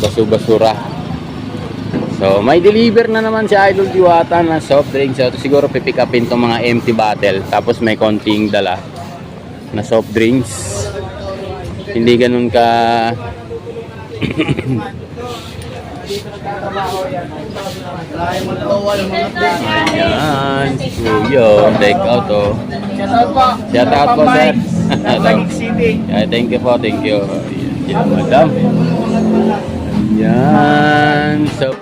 basu-basura. So, may deliver na naman si Idol Diwata na soft drinks. So, ito siguro pipick upin tong mga empty bottle. Tapos may konting dala na soft drinks. Hindi ganun ka... Ayan, Kuyo, take out oh. Shout out po, sir. Thank you po, thank you. Yan, madam. Yan. So,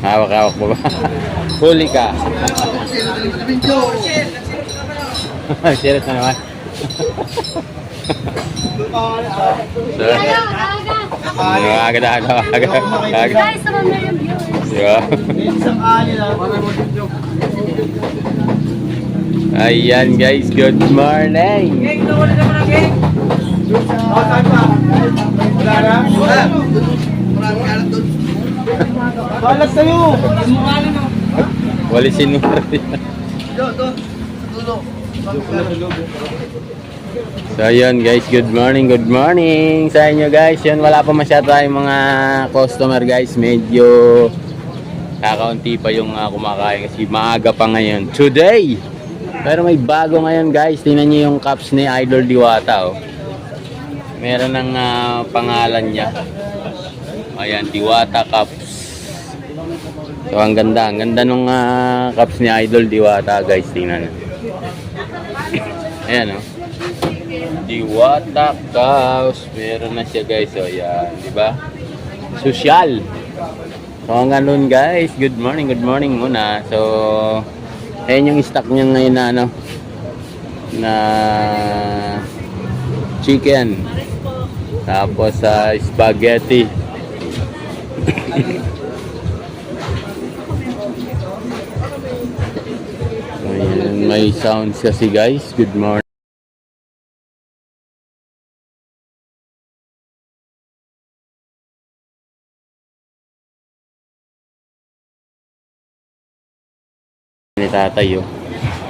hawak-hawak mo ba? Huli ka. Serious na naman. Sir. Aga na, aga, aga, aga. Guys, sa mga million viewers. Diba? Ayan guys, good morning. Naman na? Doon. Balat sa'yo. Walisin mo. Do, do. Dulo. So ayan guys, good morning, good morning sa inyo guys. Yan, wala pa masyado tayong mga customer guys. Medyo kakaunti pa yung ah, kumakain kasi maaga pa ngayon. Today! Pero may bago ngayon guys. Tingnan niyo yung cups ni Idol Diwata oh. Meron ng ah, pangalan niya. Ayan, Diwata Cups. So ang ganda, ang ganda nung ah, cups ni Idol Diwata guys, tingnan. Ayan oh. Diwata Cups. Meron na siya guys, oh yan, di ba? Social. So hanggang nun guys, good morning, good morning muna. So ayan yung stock niya ngayon na ano na chicken. Tapos sa spaghetti. Ayan, may sounds kasi guys. Good morning. Ni tatay oh.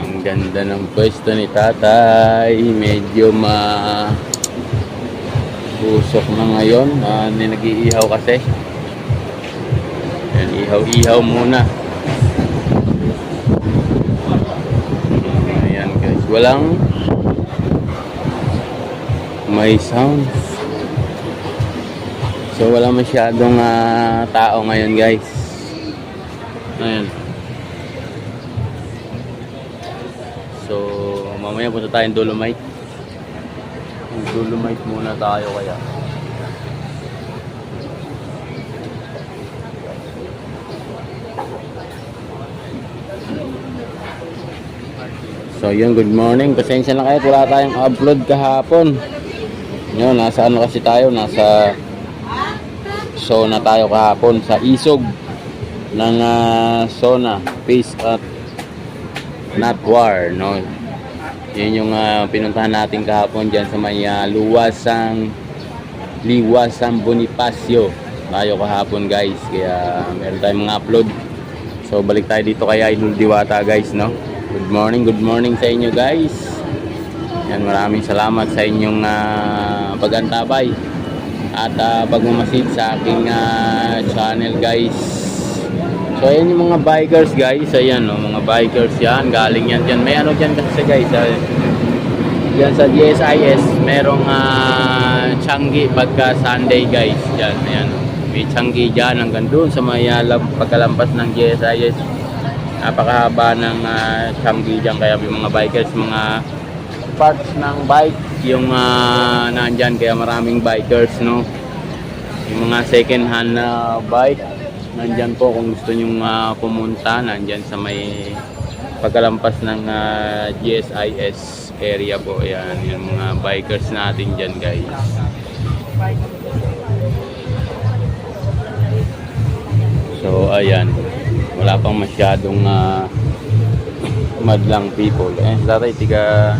Ang ganda ng pwesto ni tatay. Medyo ma usok na ngayon. Hindi nag-iihaw kasi. Yan, ihaw-ihaw muna. Ayan guys. Walang may sounds. So wala masyadong ah, tao ngayon guys. Ayan. So, mamaya punta tayong Dolomite. Dolomite muna tayo kaya. So, yun, good morning. Pasensya na kayo, wala tayong upload kahapon. Yun, nasa ano kasi tayo, nasa Sona tayo kahapon sa Isog ng ah, Sona Peace at not war, no? Yun yung ah, pinuntahan natin kahapon dyan sa may ah, luwasang liwasang Bonifacio. Tayo kahapon guys, kaya meron tayong mga upload. So balik tayo dito kay Idol Diwata guys, no? Good morning, good morning sa inyo guys. Yan, maraming salamat sa inyong ah, pagantabay at uh, pagmamasid sa aking ah, channel guys. So ayan yung mga bikers guys, ayan no, mga bikers yan, galing yan dyan. May ano dyan kasi guys, uh, sa GSIS, merong uh, Changi pagka Sunday guys, dyan, ayan. no. May Changi dyan hanggang doon sa may uh, lam- pagkalampas ng GSIS. Napakahaba ng uh, Changi dyan, kaya yung mga bikers, mga parts ng bike, yung uh, nandyan, kaya maraming bikers, no. Yung mga second hand na bike, nandyan po kung gusto nyong ah, pumunta, nandyan sa may pagkalampas ng ah, GSIS area po. Ayan, yung mga bikers natin dyan guys. So, ayan. Wala pang masyadong ah, madlang people. Eh, tatay, tiga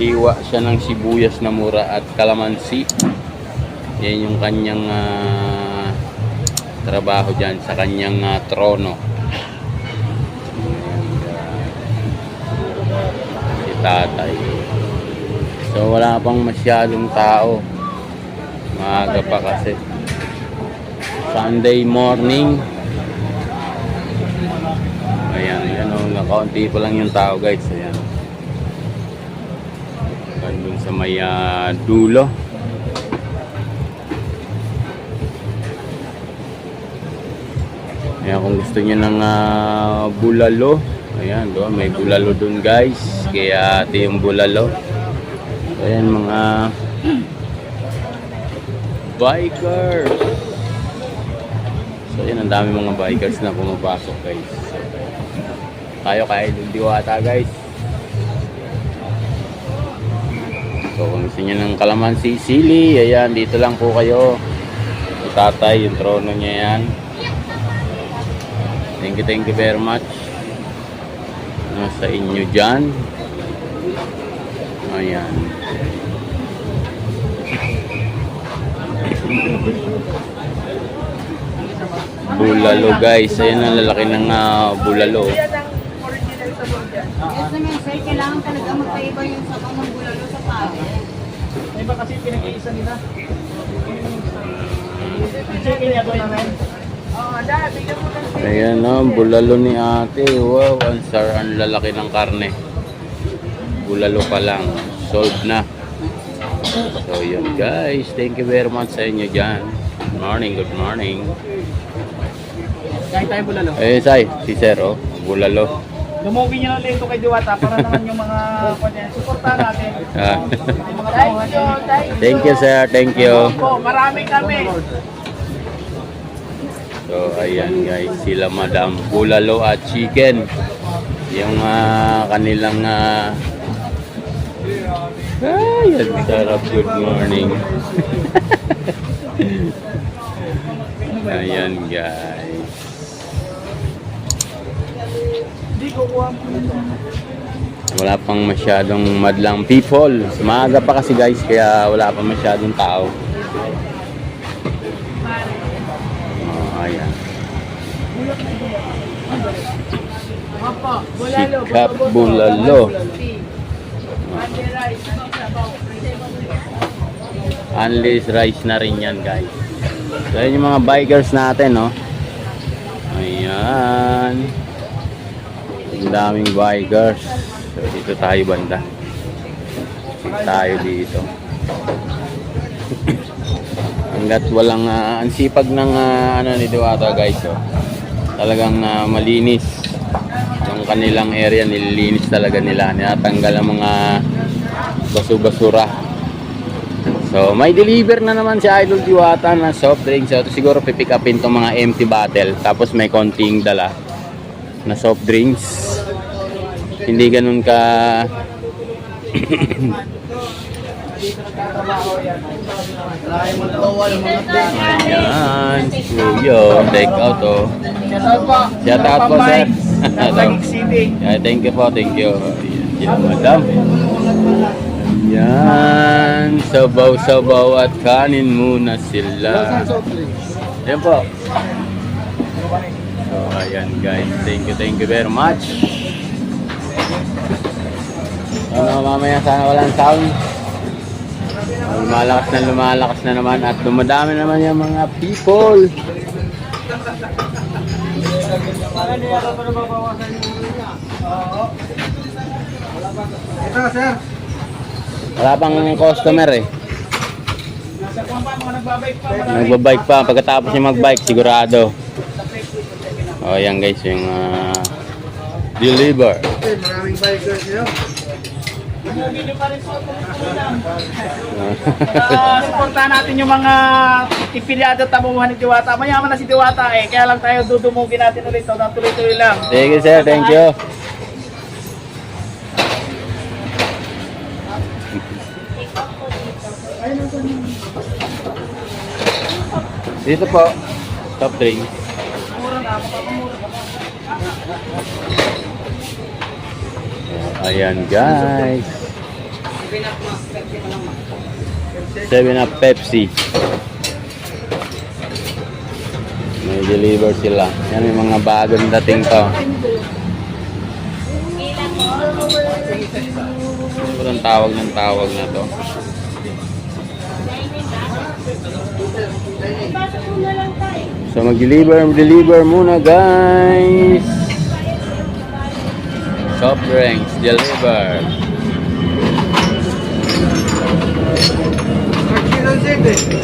hiwa siya ng sibuyas na mura at kalamansi. Yan yung kanyang ah, nagtatrabaho dyan sa kanyang uh, trono. And, uh, si tatay. So wala pang masyadong tao. Maaga pa kasi. Sunday morning. Ayan, ayan o, nakaunti pa lang yung tao guys. Ayan. Hanggang sa may uh, dulo. Ayan, kung gusto niyo ng ah, bulalo, ayan, doon, may bulalo doon guys. Kaya ate yung bulalo. Ayan, mga bikers. So, ayan, ang dami mga bikers na pumapasok guys. Tayo kaya diwata guys. So, kung gusto niyo ng kalamansi sili, ayan, dito lang po kayo. Tatay, yung trono niya yan. Thank you, thank you very much. Nasa inyo dyan. Ayan. Bulalo guys. Ayan ang lalaki ng ah, bulalo. Yes naman sir, kailangan talaga magkaiba yung sabaw ng bulalo sa pare. Iba kasi pinag-iisa nila. Chicken niya to namin. Ayan no, bulalo ni ate. Wow, ang sar, ang lalaki ng karne. Bulalo pa lang. Solved na. So yun guys, thank you very much sa inyo dyan. Good morning, good morning. Kain tayo bulalo. Eh, Sai, si Sir, oh, bulalo. Lumugi niyo ng lento kay Diwata para naman yung mga. Suportahan natin. Ah. Yung mga Thank you, thank you. thank you, sir. Thank you. Po, marami kami. So, ayan guys, sila Madam Bulalo at Chicken. Yung ah, kanilang ah, ay, ang sarap. Good morning. ayan guys. Wala pang masyadong madlang people. Maaga pa kasi guys, kaya wala pa masyadong tao. Ayan. Sikap bulalo. Unless rice na rin yan guys. So yun yung mga bikers natin no. Ayan. Ang daming bikers. So dito tayo banda. Dito tayo dito. Hanggat walang ah, ang sipag ng ah, ano ni Diwata guys oh. Talagang ah, malinis yung kanilang area nililinis talaga nila. Ninatanggal ang mga basu-basura. So, may deliver na naman si Idol Diwata na soft drinks. So, siguro pipick upin tong mga empty bottle. Tapos may konting dala na soft drinks. Hindi ganun ka... Try mo to, wala mga tao. Yan. Kuyo. Take out oh. Shout out po. Shout out po, sir. Yeah, thank you po. Thank you. Yan, madam. Yan. Sabaw-sabaw at kanin muna sila. Yan po. So, ayan guys. Thank you, thank you very much. Ano, mamaya sana walang sound. Lumalakas na lumalakas na naman at dumadami naman yung mga people. Ito, sir. Wala pang customer eh. Nagbabike pa. Pagkatapos niya magbike, sigurado. O, yan guys, yung ah, deliver. Maraming bikers nyo. Nyo pa rin sa lang. Ah, supportahan natin yung mga ipilyado tamuhan ni Diwata. Mayaman na si Diwata eh. Kaya lang tayo dudumugin natin ulit. So, tuloy-tuloy lang. Thank you, sir. Thank you. Dito po. Top drink. Ayan guys. 7 Up Pepsi. May deliver sila. Yan yung mga bagong dating to. Walang tawag ng tawag na to. So mag-deliver, deliver muna guys. Soft drinks, deliver.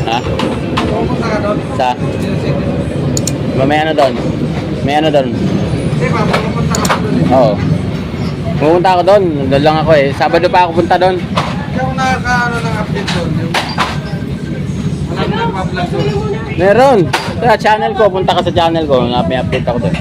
Ha? Sa? May ano doon? May ano doon? Oo. Pupunta ako doon. Doon lang ako eh. Sabado pa ako punta doon. Yung nakakaano ng update doon. Meron. Sa channel ko. Punta ka sa channel ko. May update ako doon.